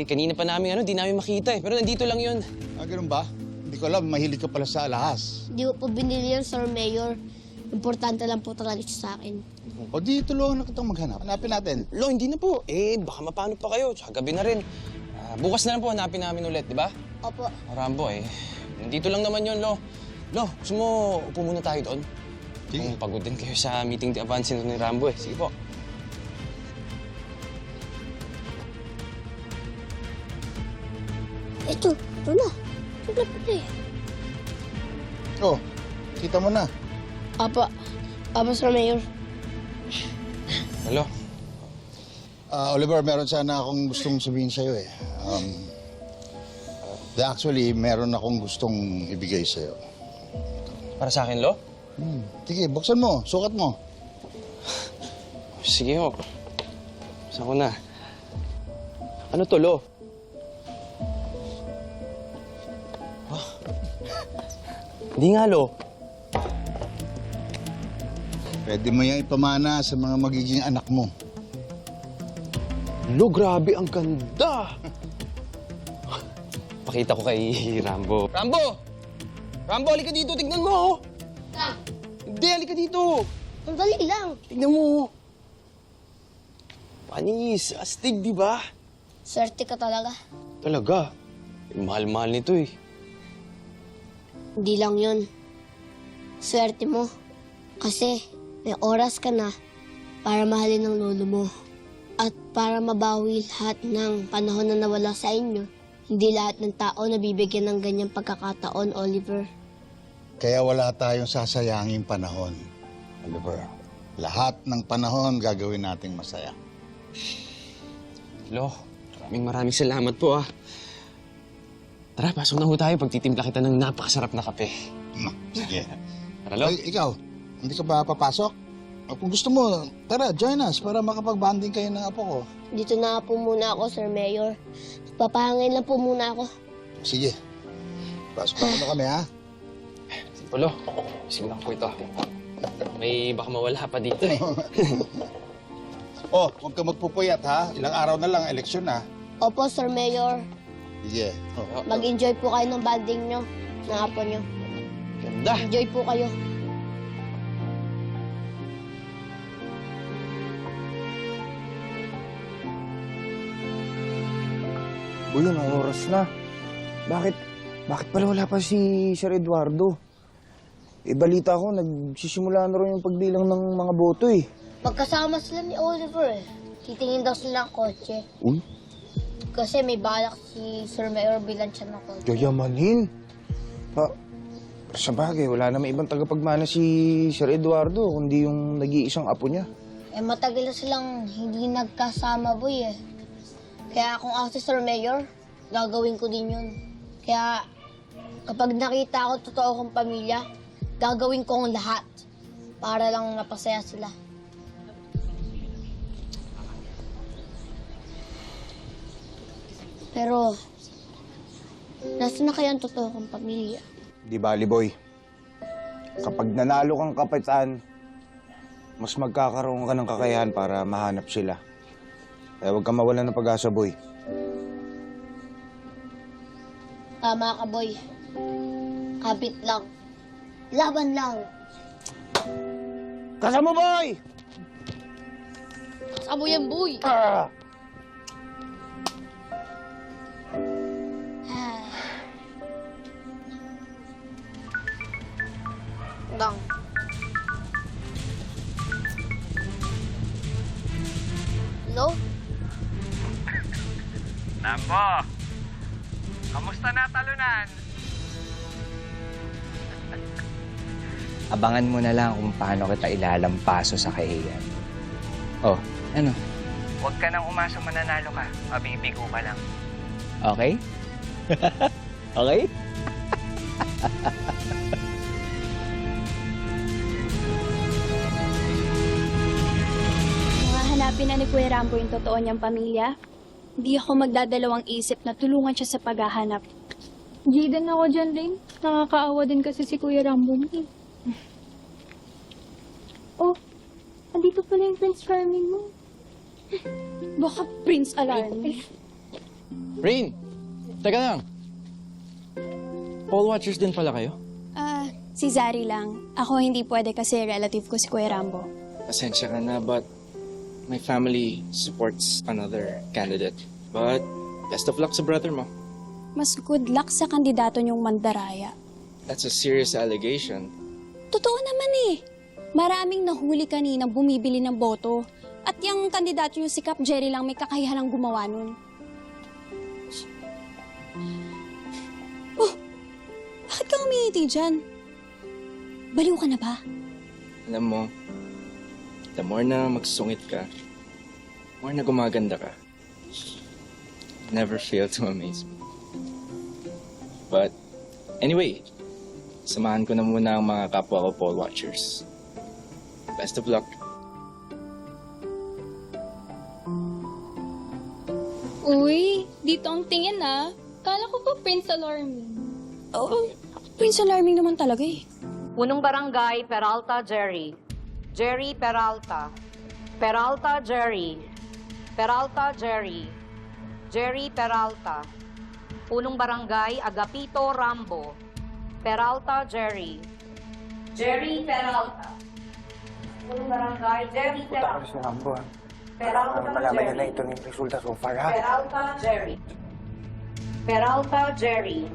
Eh, kanina pa namin ano, di namin makita eh. Pero nandito lang yun. Ah, ganun ba? Hindi ko alam, mahilig ka pala sa alahas. Hindi ko po binili yan, Sir Mayor. Importante lang po talaga siya sa akin. O di, tulungan na kitang maghanap. Hanapin natin. Lo, hindi na po. Eh, baka mapano pa kayo. Tsaka gabi na rin. Ah, bukas na lang po hanapin namin ulit, di ba? Opo. O, Rambo eh. Nandito lang naman yun, Lo. Lo, gusto mo upo muna tayo doon? Sige. Kung pagod din kayo sa meeting di avance ni Rambo eh. Sige po. Ito, ito na. Ito na pala eh. Oh, kita mo na. Apa, apa, Sir Mayor. Hello? Ah, Oliver, meron sana akong gustong sabihin sa'yo eh. Um, uh, actually, meron akong gustong ibigay sa'yo. Para sa akin, Lo? Hmm. Sige, buksan mo. Sukat mo. Sige ho. Saan ko na? Ano to, Lo? Hindi nga, Lo. Pwede mo yan ipamana sa mga magiging anak mo. Lo, grabe, ang ganda! Pakita ko kay Rambo. Rambo! Rambo, halika dito, tignan mo! oh. Ah, Hindi, halika dito! sandali lang. Tignan mo! Panis, astig, di ba? Swerte ka talaga. Talaga. Eh, mahal-mahal nito eh. Hindi lang yun. Swerte mo. Kasi may oras ka na para mahalin ng lolo mo. At para mabawi lahat ng panahon na nawala sa inyo. Hindi lahat ng tao nabibigyan ng ganyang pagkakataon, Oliver. Kaya wala tayong sasayanging panahon. Oliver, lahat ng panahon gagawin nating masaya. Lo, maraming maraming salamat po ah. Tara, pasok na ho tayo. Pagtitimpla kita ng napakasarap na kape. Hmm, Sige. Tara, Lo. Ay, ikaw, hindi ka ba papasok? O, Kung gusto mo, tara, join us para makapag-banding kayo ng apo ko. Dito na po muna ako, Sir Mayor. Papahangin lang po muna ako. Sige. Pasok na muna kami, ha? Sige po, Lo. Sige lang po ito. May baka mawala pa dito eh. Oh, huwag ka magpupuyat, ha? Ilang araw na lang, eleksyon na. Opo, Sir Mayor. Sige. Oh. Mag-enjoy po kayo ng banding nyo, ng apo nyo. Ganda. Enjoy po kayo. Uy, anong oras na? Bakit, bakit pala wala pa si Sir Eduardo? Eh, balita ko, nagsisimula na rin yung pagbilang ng mga boto eh. Magkasama sila ni Oliver eh. Titingin daw sila ng kotse. Uy, Kasi may balak si Sir Mayor bilan siya ng kotse. yayamanin. Pa, sa bagay, wala naman ibang tagapagmana si Sir Eduardo, kundi yung nag-iisang apo niya. Eh matagal na silang hindi nagkasama boy eh. Kaya kung ako si Sir Mayor, gagawin ko din yun. Kaya kapag nakita ko totoo kong pamilya, gagawin ko ang lahat para lang mapasaya sila. Pero, nasa na kaya ang totoo kong pamilya? Di bali, boy. Kapag nanalo kang kapitan, mas magkakaroon ka ng kakayahan para mahanap sila. Kaya huwag kang mawalan ng pag-asa, boy. Tama ka, boy. Kapit lang. Laban lang. Kasama, boy! Kasama yan, boy. Ah! Hello? Lambo! Kamusta na talunan? Abangan mo na lang kung paano kita ilalampaso sa kahiyan. Oh, ano? Huwag ka nang umasa mananalo ka. Mabibigo ka lang. Okay? okay? hanapin na ni Kuya Rambo yung totoo niyang pamilya, hindi ako magdadalawang isip na tulungan siya sa paghahanap. Jaden ako dyan, Rain. Nakakaawa din kasi si Kuya Rambo mo eh. Oh, andito pala yung Prince Charming mo. Baka Prince Alarm. Rain! Teka lang. Paul Watchers din pala kayo? Ah, si Zari lang. Ako hindi pwede kasi relative ko si Kuya Rambo. Pasensya ka na, but my family supports another candidate. But best of luck sa brother mo. Mas good luck sa kandidato niyong mandaraya. That's a serious allegation. Totoo naman eh. Maraming nahuli kaninang bumibili ng boto. At yung kandidato yung si Cap Jerry lang may kakayahan gumawa nun. Oh, bakit ka umingiti dyan? Baliw ka na ba? Alam mo, the more na magsusungit ka, more na gumaganda ka. Never fail to amaze me. But, anyway, samahan ko na muna ang mga kapwa ko Paul Watchers. Best of luck. Uy, dito ang tingin ah. Kala ko pa Prince Alarming. Oo, Prince Alarming naman talaga eh. Punong Barangay, Peralta, Jerry. Jerry Peralta. Peralta, Jerry. Peralta, Jerry. Jerry Peralta. Punong Barangay, Agapito, Rambo. Peralta, Jerry. Jerry Peralta. Punong Barangay, Jerry Peralta. si Rambo, ha? Peralta, Jerry. ito na yung resulta so far, ha? Peralta, Jerry. Peralta, Jerry.